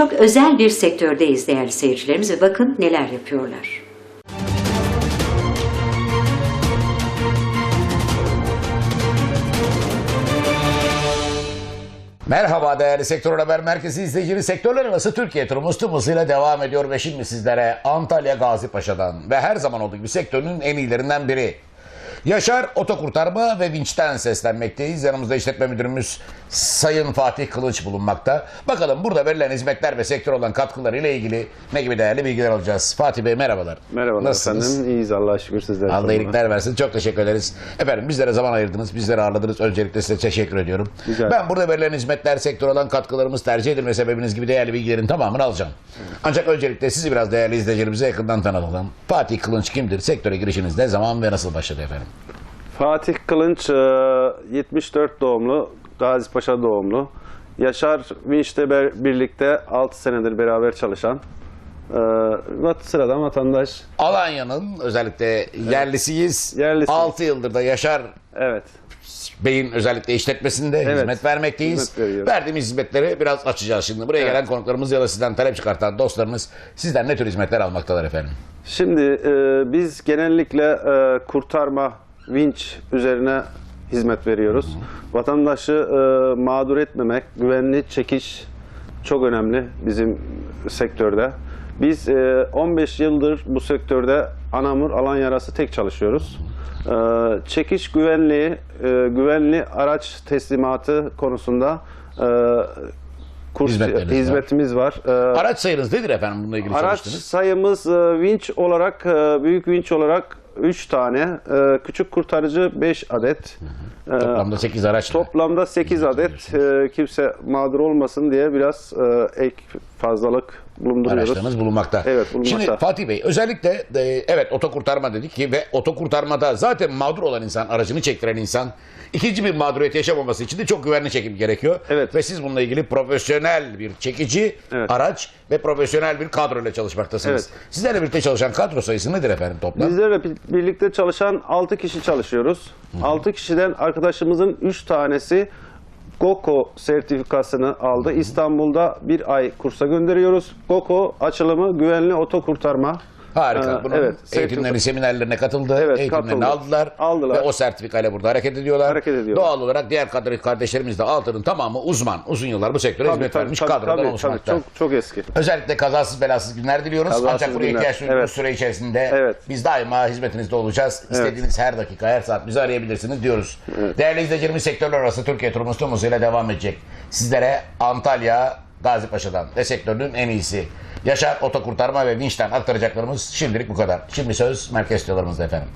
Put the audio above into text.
çok özel bir sektördeyiz değerli seyircilerimiz ve bakın neler yapıyorlar. Merhaba değerli Sektör Haber Merkezi izleyicileri. Sektörler arası Türkiye turumuz tüm hızıyla devam ediyor ve şimdi sizlere Antalya Gazi Paşa'dan ve her zaman olduğu gibi sektörün en iyilerinden biri. Yaşar Otokurtarma ve Vinç'ten seslenmekteyiz. Yanımızda işletme müdürümüz Sayın Fatih Kılıç bulunmakta. Bakalım burada verilen hizmetler ve sektör olan katkıları ile ilgili ne gibi değerli bilgiler alacağız. Fatih Bey merhabalar. Merhabalar Nasılsınız? efendim. İyiyiz Allah'a şükür sizler. Allah iyilikler versin. Çok teşekkür ederiz. Efendim bizlere zaman ayırdınız, bizleri ağırladınız. Öncelikle size teşekkür ediyorum. Ederim. Ben burada verilen hizmetler, sektör olan katkılarımız, tercih edilme sebebiniz gibi değerli bilgilerin tamamını alacağım. Ancak öncelikle sizi biraz değerli izleyicilerimize yakından tanıtalım. Fatih Kılınç kimdir? Sektöre girişiniz ne zaman ve nasıl başladı efendim? Fatih Kılınç e, 74 doğumlu, Gazipaşa doğumlu. Yaşar Vinç'te ber- birlikte 6 senedir beraber çalışan e, vat- sıradan vatandaş. Alanya'nın özellikle yerlisiyiz. Yerlisiyiz. 6 yıldır da Yaşar Evet. Bey'in özellikle işletmesinde hizmet vermekteyiz. hizmet veriyoruz. Verdiğimiz hizmetleri biraz açacağız şimdi. Buraya gelen konuklarımız ya da sizden talep çıkartan dostlarınız sizden ne tür hizmetler almaktalar efendim? Şimdi e, biz genellikle e, kurtarma, vinç üzerine hizmet veriyoruz. Vatandaşı e, mağdur etmemek, güvenli çekiş çok önemli bizim sektörde. Biz e, 15 yıldır bu sektörde Anamur alan yarası tek çalışıyoruz. E, çekiş güvenliği, e, güvenli araç teslimatı konusunda e, kurs Hizmetleriniz var. hizmetimiz var. E, Araç sayınız nedir efendim bununla ilgili Araç çalıştınız? sayımız e, vinç olarak, e, büyük vinç olarak 3 tane, e, küçük kurtarıcı 5 adet. E, Toplamda 8 araç. Toplamda 8 adet. E, Kimse mağdur olmasın diye biraz e, ek fazlalık bulunduruyoruz. araçlarınız bulunmakta. Evet, bulunmakta. Şimdi Fatih Bey özellikle e, evet otokurtarma dedik ki ve otokurtarmada zaten mağdur olan insan, aracını çektiren insan ikinci bir mağduriyet yaşamaması için de çok güvenli çekim gerekiyor. Evet. Ve siz bununla ilgili profesyonel bir çekici Evet. araç ve profesyonel bir kadro ile çalışmaktasınız. Evet. Sizlerle birlikte çalışan kadro sayısı nedir efendim toplam? Bizlerle bi- birlikte çalışan 6 kişi çalışıyoruz. 6 kişiden arkadaşımızın 3 tanesi GOKO sertifikasını aldı. İstanbul'da bir ay kursa gönderiyoruz. GOKO açılımı güvenli oto kurtarma. Harika. Ee, Bunun evet, eğitimlerin, sertifika- seminerlerine katıldı. Evet, eğitimlerini katıldı. aldılar. Aldılar. Ve o sertifikayla burada hareket ediyorlar. Hareket ediyorlar. Doğal olarak diğer kadro kardeşlerimiz de altının tamamı uzman. Uzun yıllar bu sektöre Tabii, hizmet tabii, vermiş tabii, kadrodan tabii, oluşmakta. tabii, çok çok eski. Özellikle kazasız belasız günler diliyoruz. Kazasız Ancak buraya günler, ihtiyaç duyduğunuz evet. süre içerisinde Evet. biz daima hizmetinizde olacağız. İstediğiniz her dakika, her saat bizi arayabilirsiniz diyoruz. Değerli izleyicilerimiz sektörler arası Türkiye turumuz tüm hızıyla devam edecek. Sizlere Antalya, Gazipaşa'dan ve sektörünün en iyisi. Yaşar Otokurtarma ve Vinç'ten aktaracaklarımız şimdilik bu kadar. Şimdi söz merkez efendim.